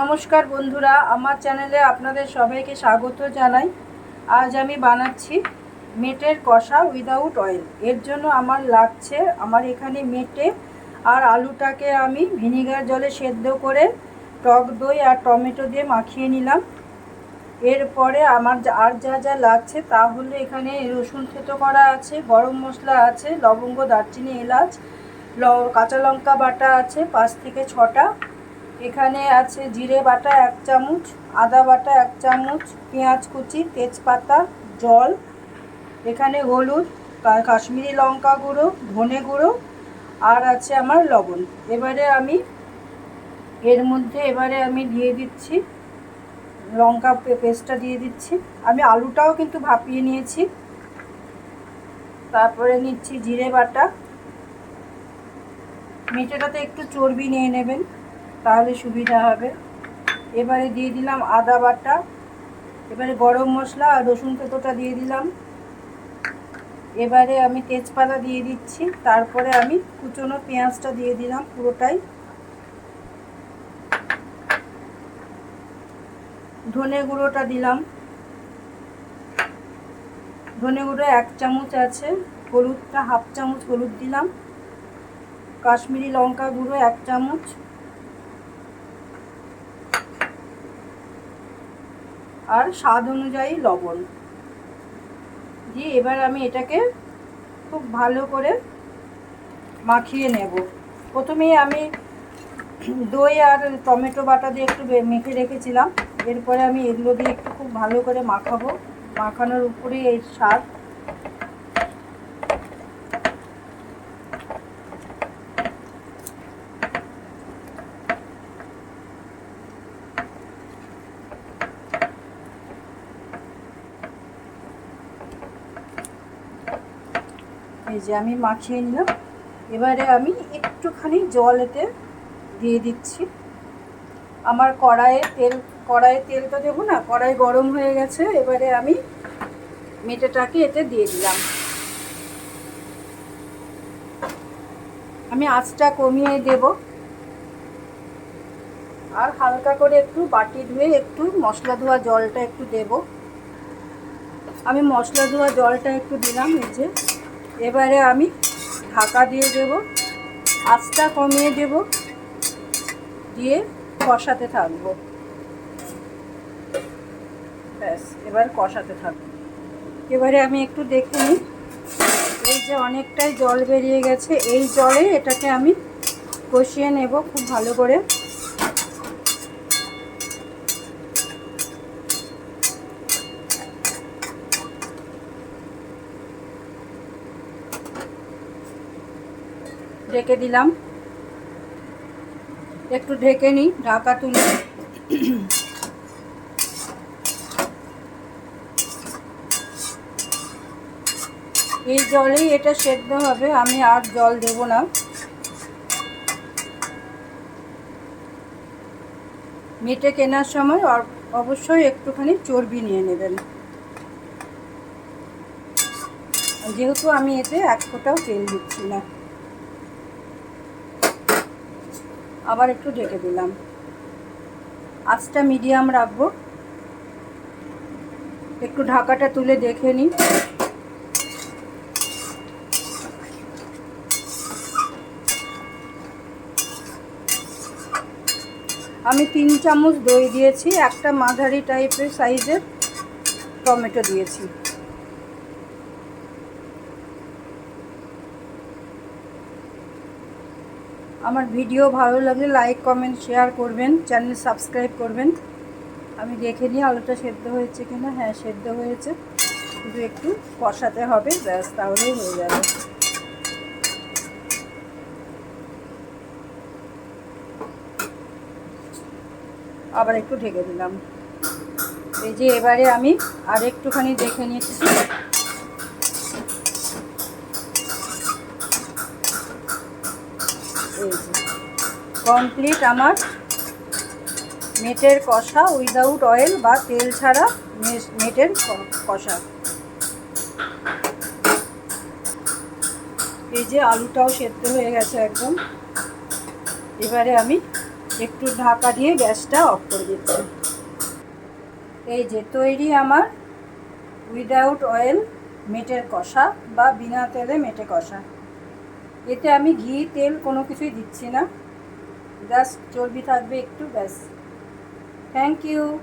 নমস্কার বন্ধুরা, আমার চ্যানেলে আপনাদের সবাইকে স্বাগত জানাই। আজ আমি বানাচ্ছি মেটের কষা উইদাউট অয়েল। এর জন্য আমার লাগছে আমার এখানে মেটে আর আলুটাকে আমি ভিনিগার জলে সেদ্ধ করে টক দই আর টমেটো দিয়ে মাখিয়ে নিলাম। এরপরে আমার আর যা যা লাগছে তা হলো এখানে রসুন থেতো করা আছে, গরম মশলা আছে, লবঙ্গ, দারচিনি, এলাচ, ল কাঁচা লঙ্কা বাটা আছে, পাঁচ থেকে ছটা। এখানে আছে জিরে বাটা এক চামচ, আদা বাটা এক চামচ, পেঁয়াজ কুচি, তেজপাতা, জল, এখানে হলুদ কাশ্মীরি লঙ্কা গুঁড়ো, ধনে গুঁড়ো, আর আছে আমার লবণ। এবারে আমি এর মধ্যে এবারে আমি দিয়ে দিচ্ছি, লঙ্কা পেস্টটা দিয়ে দিচ্ছি। আমি আলুটাও কিন্তু ভাপিয়ে নিয়েছি। তারপরে নিচ্ছি জিরে বাটা। মেটেটাতে একটু চর্বি নিয়ে নেবেন। তাহলে সুবিধা হবে। এবারে দিয়ে দিলাম আদা বাটা, এবারে গরম মশলা আর রসুন থেতোটা দিয়ে দিলাম। এবারে আমি তেজপাতা দিয়ে দিচ্ছি, তারপরে আমি কুচনো পেঁয়াজটা দিয়ে দিলাম পুরোটাই। ধনে গুঁড়োটা দিলাম। ধনে গুঁড়ো এক চামচ আছে, হলুদটা হাফ চামচ হলুদ দিলাম। কাশ্মীরি লঙ্কা গুঁড়ো এক চামচ। আর স্বাদ অনুযায়ী লবণ। দিয়ে এবার আমি এটাকে খুব ভালো করে মাখিয়ে নেব। প্রথমেই আমি দই আর টমেটো বাটা দিয়ে একটু মেখে রেখেছিলাম। এরপরে আমি এগুলো দিয়ে একটু খুব ভালো করে মাখাবো। মাখানোর উপরেই এই স্বাদ এই যে আমি মাখিয়ে নিলাম। এবারে আমি একটুখানি জল এতে দিয়ে দিচ্ছি। আমার কড়াইয়ে তেল, কড়াইয়ে তেলটা দেবো না, কড়াই গরম হয়ে গেছে, এবারে আমি মেটেটাকে এতে দিয়ে দিলাম। আমি আঁচটা কমিয়ে দেব। আর হালকা করে একটু বাটি ধুয়ে একটু মশলা ধোয়া জলটা একটু দেব। আমি মশলা ধোয়া জলটা একটু দিলাম, এই যে এবারে আমি ঢাকা দিয়ে দেব, আঁচটা কমিয়ে দেব, দিয়ে কষাতে থাকব। ব্যাস, এবার কষাতে থাকব। এবারে আমি একটু দেখে নিই, এই যে অনেকটাই জল বেরিয়ে গেছে, এই জলে এটাকে আমি কষিয়ে নেব খুব ভালো করে। ঢেকে দিলাম। একটু ঢেকে নিই, ঢাকা তুলে। এই জলেই এটা সেদ্ধ হবে, আমি আর জল দেব না। মেটে কেনার সময় অবশ্যই একটুখানি চর্বি নিয়ে নেবেন। যেহেতু আমি এতে এক ফোঁটাও তেল দিচ্ছি না। আবার একটু ঢেকে দিলাম। আঁচটা মিডিয়াম রাখব। একটু ঢাকাটা তুলে দেখে নিই। আমি তিন চামচ দই দিয়েছি, একটা মাঝারি টাইপের সাইজের টমেটো দিয়েছি। আমার ভিডিও ভালো লাগলে লাইক, কমেন্ট, শেয়ার করবেন, চ্যানেল সাবস্ক্রাইব করবেন। আমি দেখে নিই আলুটা সেদ্ধ হয়েছে কিনা। হ্যাঁ সেদ্ধ হয়েছে। শুধু একটু কষাতে হবে, ব্যাস, তাহলেই হয়ে যাবে। আবার একটু ঢেকে দিলাম। এই যে এবারে আমি আর একটুখানি দেখে নিচ্ছি এই যে কমপ্লিট আমার মেটের কষা উইদাউট অয়েল বা তেল ছাড়া মেটের কষা। এই যে আলুটাও সেদ্ধ হয়ে গেছে একদম। এবারে আমি একটু ঢাকা দিয়ে গ্যাসটা অফ করে দিচ্ছি। এই যে তৈরি আমার উইদাউট অয়েল মেটের কষা বা বিনা তেলে মেটে কষা। এতে আমি ঘি, তেল কোনো কিছুই দিচ্ছি না। জাস্ট চর্বি থাকবে একটু, ব্যাস। Thank you